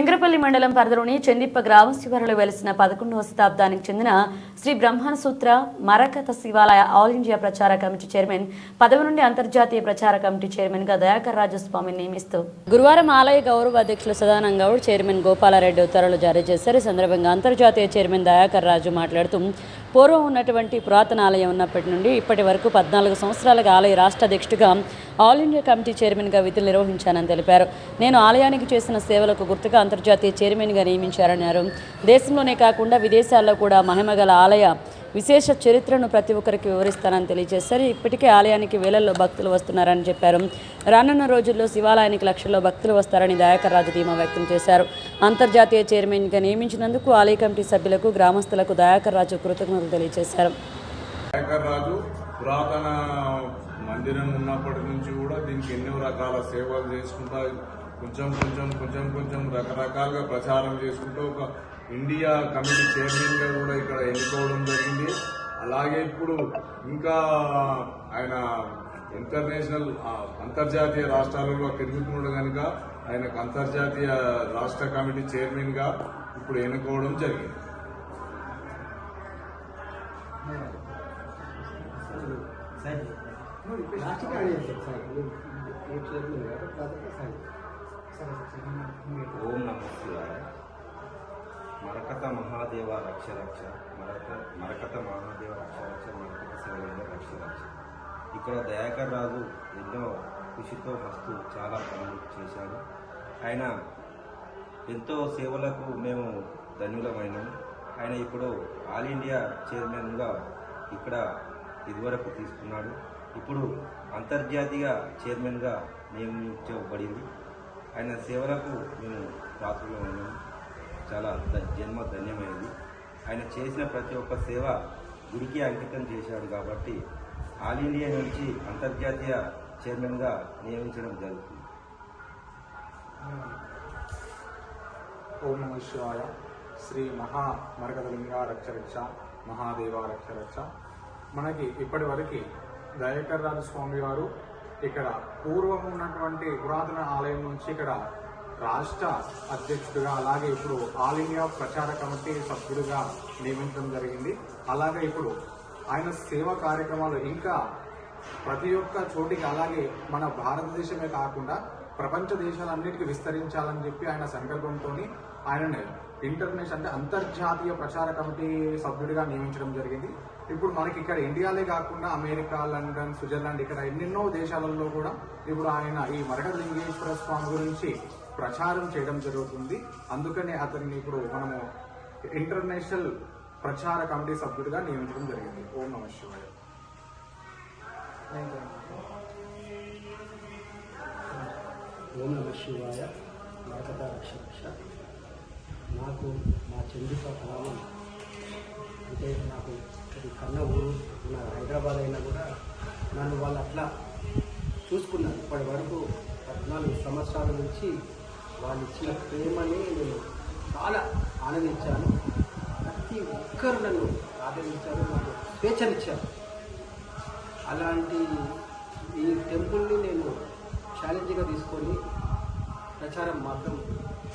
శంకరపల్లి మండలం పరిధిలోని చెందిప్ప గ్రామ శివారులో వెలిసిన పదకొండవ శతాబ్దానికి చెందిన శ్రీ బ్రహ్మణ సూత్ర మరకత శివాలయ ఆల్ ఇండియా ప్రచార కమిటీ చైర్మన్ పదవి నుండి అంతర్జాతీయ ప్రచార కమిటీ చైర్మన్గా దయాకర్ రాజస్వామిని నియమిస్తూ గురువారం ఆలయ గౌరవ అధ్యక్షులు సదానంద గౌడ్ చైర్మన్ గోపాలారెడ్డి ఉత్తర్వులు జారీ చేశారు. ఈ సందర్భంగా అంతర్జాతీయ చైర్మన్ దయాకర్ రాజు మాట్లాడుతూ పూర్వం ఉన్నటువంటి పురాతన ఆలయం ఉన్నప్పటి నుండి ఇప్పటి వరకు పద్నాలుగు సంవత్సరాలుగా ఆలయ రాష్ట్ర అధ్యక్షుడిగా ఆల్ ఇండియా కమిటీ చైర్మన్గా విధులు నిర్వహించానని తెలిపారు. నేను ఆలయానికి చేసిన సేవలకు గుర్తుగా అంతర్జాతీయ చైర్మన్గా నియమించారన్నారు. దేశంలోనే కాకుండా విదేశాల్లో కూడా మహిమగల ఆలయ విశేష చరిత్రను ప్రతి ఒక్కరికి వివరిస్తానని తెలియజేశారు. ఇప్పటికే ఆలయానికి వేలల్లో భక్తులు వస్తున్నారని చెప్పారు. రానున్న రోజుల్లో శివాలయానికి లక్షల్లో భక్తులు వస్తారని దయాకర్ రాజు ధీమా వ్యక్తం చేశారు. అంతర్జాతీయ చైర్మన్గా నియమించినందుకు ఆలయ కమిటీ సభ్యులకు గ్రామస్తులకు దయాకర్ రాజు కృతజ్ఞతలు తెలియజేశారు. పురాతన మందిరం ఉన్నప్పటి నుంచి కూడా దీనికి ఎన్నో రకాల సేవలు చేసుకుంటా కొంచెం కొంచెం కొంచెం కొంచెం రకరకాలుగా ప్రచారం చేసుకుంటూ ఒక ఇండియా కమిటీ చైర్మన్గా కూడా ఇక్కడ ఎన్నుకోవడం జరిగింది. అలాగే ఇప్పుడు ఇంకా ఆయన ఇంటర్నేషనల్ అంతర్జాతీయ రాష్ట్రాలలో తిరుగుతున్నాడు కనుక ఆయనకు అంతర్జాతీయ రాష్ట్ర కమిటీ చైర్మన్గా ఇప్పుడు ఎన్నుకోవడం జరిగింది. ఓం నమస్తే మరకత మహాదేవ రక్ష రక్ష. మరక మరకత మహాదేవ రక్ష రక్ష మరకత శివలింగ రక్ష రక్ష. ఇక్కడ దయాకర్ రాజు ఎన్నో కృషితో మస్తు చాలా పనులు చేశాడు. ఆయన ఎంతో సేవలకు మేము ధన్యులమైనాము ఆయన ఇప్పుడు ఆల్ ఇండియా చైర్మన్గా ఇక్కడ ఇదివరకు తీసుకున్నాడు. ఇప్పుడు అంతర్జాతీయ చైర్మన్గా నియమించబడింది. ఆయన సేవలకు మేము పాత్రలో ఉన్నాము చాలా ద- జన్మ ధన్యమైనది ఆయన చేసిన ప్రతి ఒక్క సేవ గుడికి అంకితం చేశాడు కాబట్టి ఆల్ ఇండియా నుంచి అంతర్జాతీయ చైర్మన్గా నియమించడం జరుగుతుంది. ఓం నమ శివాయ. శ్రీ మహా మరకదలింగ రక్షరక్ష మహాదేవ రక్షరక్ష మనకి ఇప్పటి వరకు దయాకర్ రాజు స్వామి వారు ఇక్కడ పూర్వం ఉన్నటువంటి పురాతన ఆలయం నుంచి ఇక్కడ రాష్ట్ర అధ్యక్షుడిగా అలాగే ఇప్పుడు ఆల్ ఇండియా ప్రచార కమిటీ సభ్యుడిగా నియమించడం జరిగింది. అలాగే ఇప్పుడు ఆయన సేవా కార్యక్రమాలు ఇంకా ప్రతి ఒక్క చోటికి అలాగే మన భారతదేశమే కాకుండా ప్రపంచ దేశాలన్నిటికీ విస్తరించాలని చెప్పి ఆయన సంకల్పంతో ఆయన ఇంటర్నేషనల్ అంటే అంతర్జాతీయ ప్రచార కమిటీ సభ్యుడిగా నియమించడం జరిగింది. ఇప్పుడు మనకి ఇక్కడ ఇండియాలే కాకుండా అమెరికా లండన్ స్విట్జర్లాండ్ ఇక్కడ ఎన్నెన్నో దేశాలలో కూడా ఇప్పుడు ఆయన ఈ మరకత లింగేశ్వర స్వామి గురించి ప్రచారం చేయడం జరుగుతుంది. అందుకనే అతన్ని ఇప్పుడు మనము ఇంటర్నేషనల్ ప్రచార కమిటీ సభ్యుడిగా నియమించడం జరిగింది. ఓం నమ శివాయ. ఓం నమ శివాయ. మరకత రక్ష రక్ష. నాకు మా చంద్రిక గ్రామం అంటే నాకు ఇది కన్న ఊరు నా హైదరాబాద్ అయినా కూడా నన్ను వాళ్ళు అట్లా చూసుకున్నారు. ఇప్పటి వరకు పద్నాలుగు సంవత్సరాల నుంచి వాళ్ళు ఇచ్చిన ప్రేమని నేను చాలా ఆనందించాను. ప్రతి ఒక్కరు నన్ను ఆదరించారు నాకు స్వేచ్ఛనిచ్చారు. అలాంటి ఈ టెంపుల్ని నేను ఛాలెంజ్గా తీసుకొని ప్రచారం మాత్రం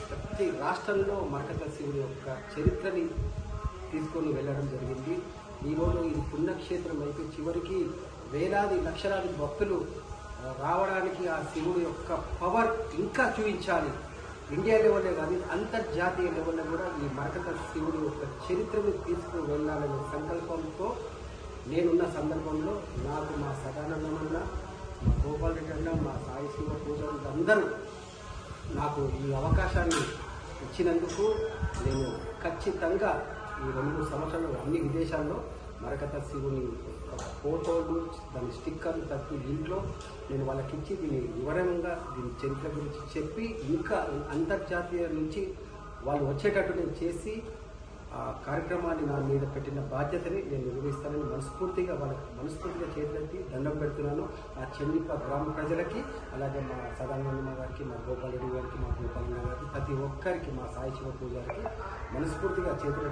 ప్రతి రాష్ట్రంలో మరకత శివుడి యొక్క చరిత్రని తీసుకొని వెళ్ళడం జరిగింది. ఈరోజు ఇది పుణ్యక్షేత్రం అయితే చివరికి వేలాది లక్షలాది భక్తులు రావడానికి ఆ శివుడి యొక్క పవర్ ఇంకా చూపించాలి. ఇండియా లెవెల్లో కానీ అంతర్జాతీయ లెవెల్లో కూడా ఈ మరకత శివుడి యొక్క చరిత్రను తీసుకుని వెళ్ళాలనే సంకల్పంతో నేనున్న సందర్భంలో నాకు మా సదానందమన్న మా గోపాల్ రెడ్డి అన్న మా సాయి శివ పూజారులు అందరూ నాకు ఈ అవకాశాన్ని ఇచ్చినందుకు నేను ఖచ్చితంగా ఈ రెండు సంవత్సరాలు అన్ని విదేశాల్లో మరకత శివుని ఫోటోలు దాని స్టిక్కర్లు తప్పి ఇంట్లో నేను వాళ్ళకి ఇచ్చి దీని వివరంగా దీని చరిత్ర గురించి చెప్పి ఇంకా అంతర్జాతీయ నుంచి వాళ్ళు వచ్చేటట్టు నేను చేసి ఆ కార్యక్రమాన్ని నా మీద పెట్టిన బాధ్యతని నేను నిర్వహిస్తానని మనస్ఫూర్తిగా వాళ్ళకి మనస్ఫూర్తిగా చేతులెత్తి దండం పెడుతున్నాను. ఆ చెల్లిప గ్రామ ప్రజలకి అలాగే మా సదానందమ్మ గారికి మా గోపాలరెడ్డి గారికి మా గోపాలన్న గారికి ప్రతి ఒక్కరికి మా సాయి శివ పూజారికి మనస్ఫూర్తిగా చేతులు